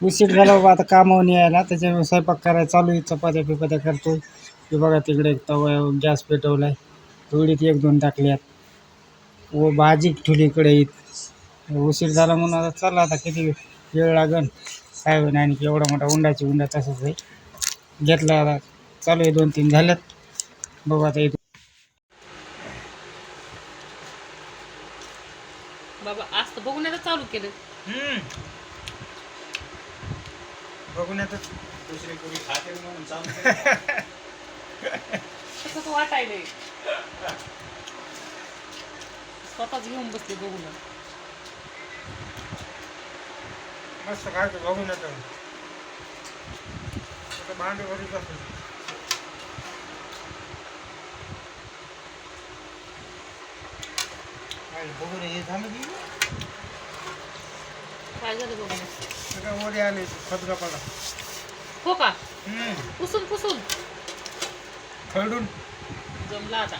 उशीर झाला बाबा आता कामावर यायला. त्याच्यामुळे स्वयंपाक करायला चालू आहे. चपात्या पिपात्या करतोय. हे बघा तिकडे एक तवा गॅस पेटवलाय. थोडीत एक दोन टाकल्यात. व भाजी ठेवली कढईत उशीर झाला म्हणून आता चला आता किती वेळ लागन? काय होईन आणि एवढा मोठा उंडाची उंडा तसंच आहे. घेतला आता. चालू आहे दोन तीन झाल्यात. बघू आता इथून बाबा आज तर बघून आता चालू केलं. बघू ना तर दुसरे कोणी खाते म्हणून चालू तसंच वाटायले स्वतःच घेऊन बसते बघू ना मस्त खायचं बघू ना तर भांडे घरीच असेल बघू हे झालं की काय झालं सगळं आले हो का? पुसून पुसून. खरडून. जमला आता.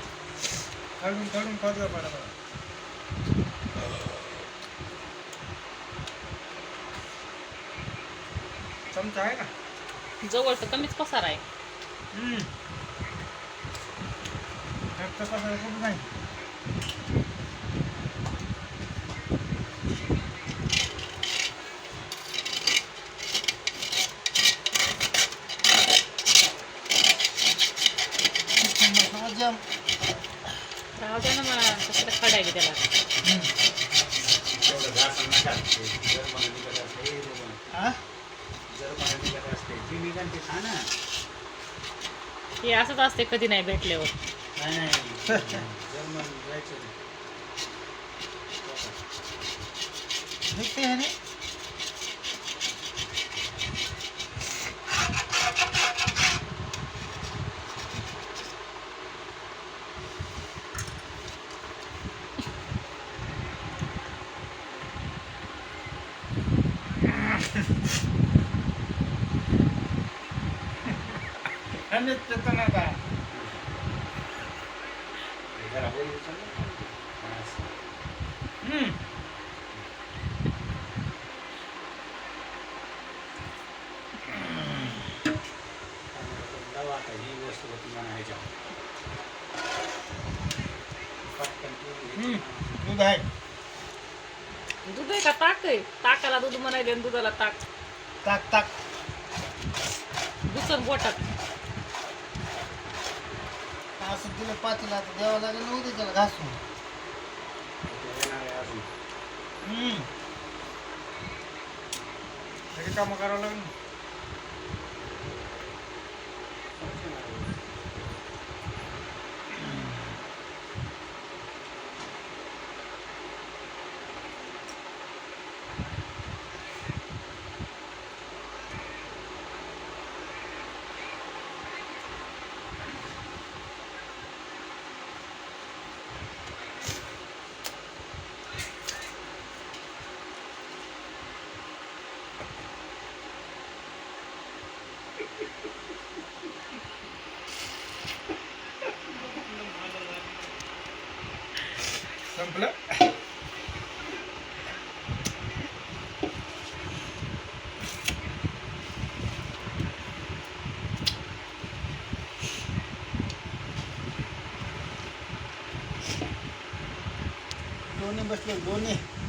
चमचा आहे का? जवळ तर कमीच पसार आहे. कुठं नाही. जम राहू द्या ना मला कशाला खडायला त्याला. निघत हे. हा जर मला निघत असते ती निघन ते खा ना हे असंच असते कधी नाही भेटल्यावर. नाही नाही जर मला जायचं नाही. देखते हैं ने आणि चेतना का जरा बोलू उचल ना. हा, असं. हम्म लावा आता ही वस्तू होती म्हणा ह्याच्यावर. पटकन तू हे हम्म. कर. दूध आहे. दूध आहे का? ताक आहे. ताकाला दूध म्हणायले दुधाला ताक. ताक ताक. दुसरं बोटात असं दिलं पाचला आता द्यावं लागेल ना उद्या त्याला घासून. हम्म. कामं करावं लागेल. Sample. Bone bas lang, bone.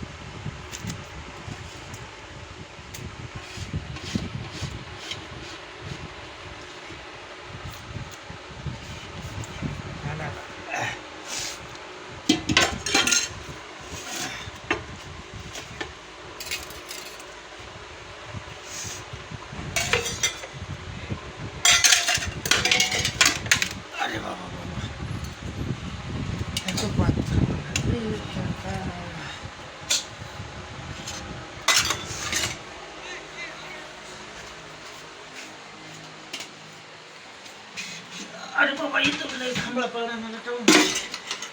Aduh, bapak itu benar kamu lapar.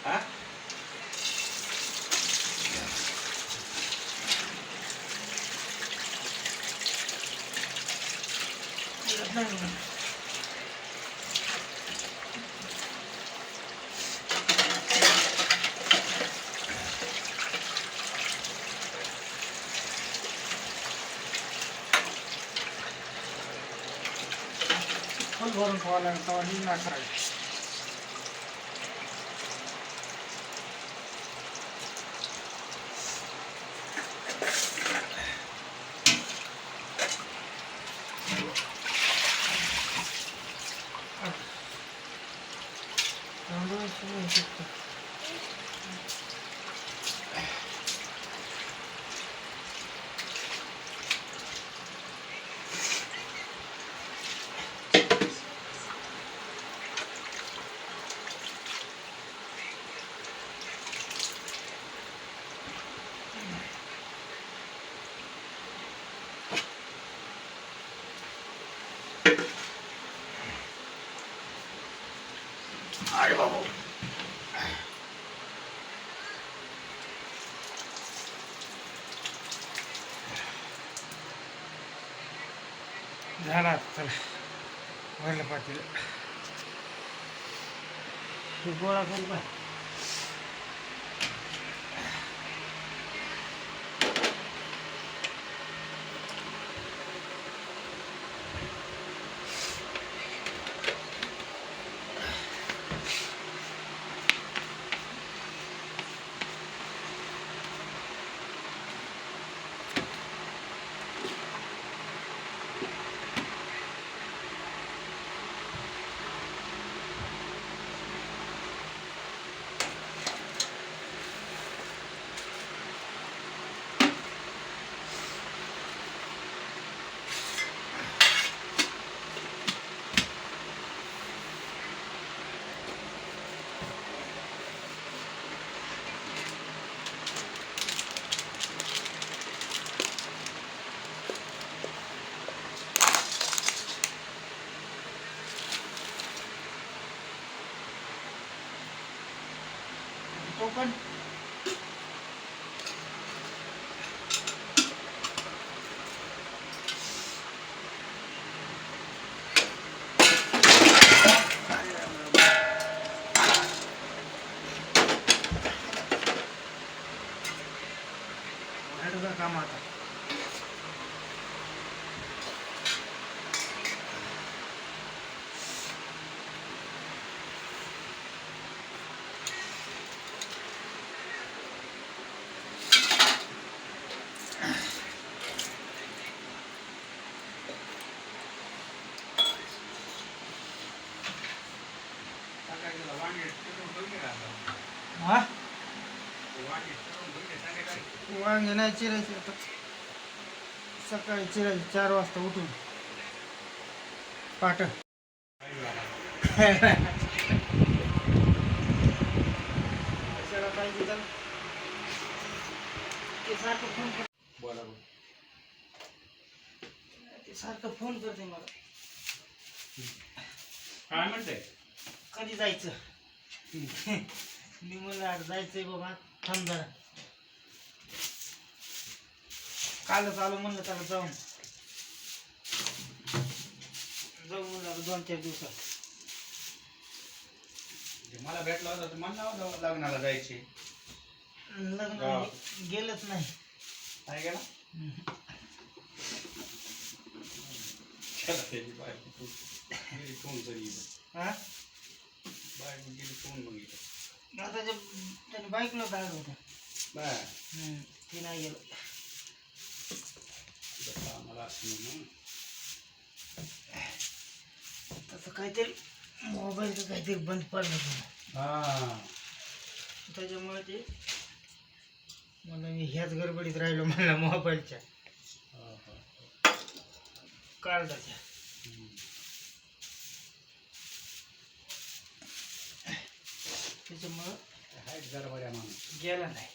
Hah? मला तो हा? फुल भरून ठेवावं झाला चला भरलं पाटील तू गोळा करू का कोकण काम आता सकाळी वांगे तिथून बघले का आता? हा वांगे नाही चिरायचे आता सकाळी चिरायचे चार वाजता उठून पाट कशाला पाहिजे त्याला? ते सारखं फोन कर बोला बोला. ते सारखं फोन करते मला काय म्हणते कधी जायचं? मी आज जायचंय बाबा थांब जरा. कालच आलो म्हणलं त्याला जाऊन. जाऊ म्हणलं दोन चार दिवसात. मला भेटला होता तर म्हणला होता लग्नाला जायचे. लग्न गेलंच नाही. काय गेला? चला त्याची फोन तरी हा बायको गेली फोन मग इथं आता त्याने बाईकला बाहेर होता. हम्म, ते नाही गेलं. तसं काहीतरी मोबाईलचं काहीतरी बंद पडलं होतं. हा. त्याच्यामुळे ते मला मी ह्याच गडबडीत राहिलो मला मोबाईलच्या. हा, हा. कार्डाच्या हम्म. त्याच्यामुळं जरा बऱ्या माणूस. गेला नाही.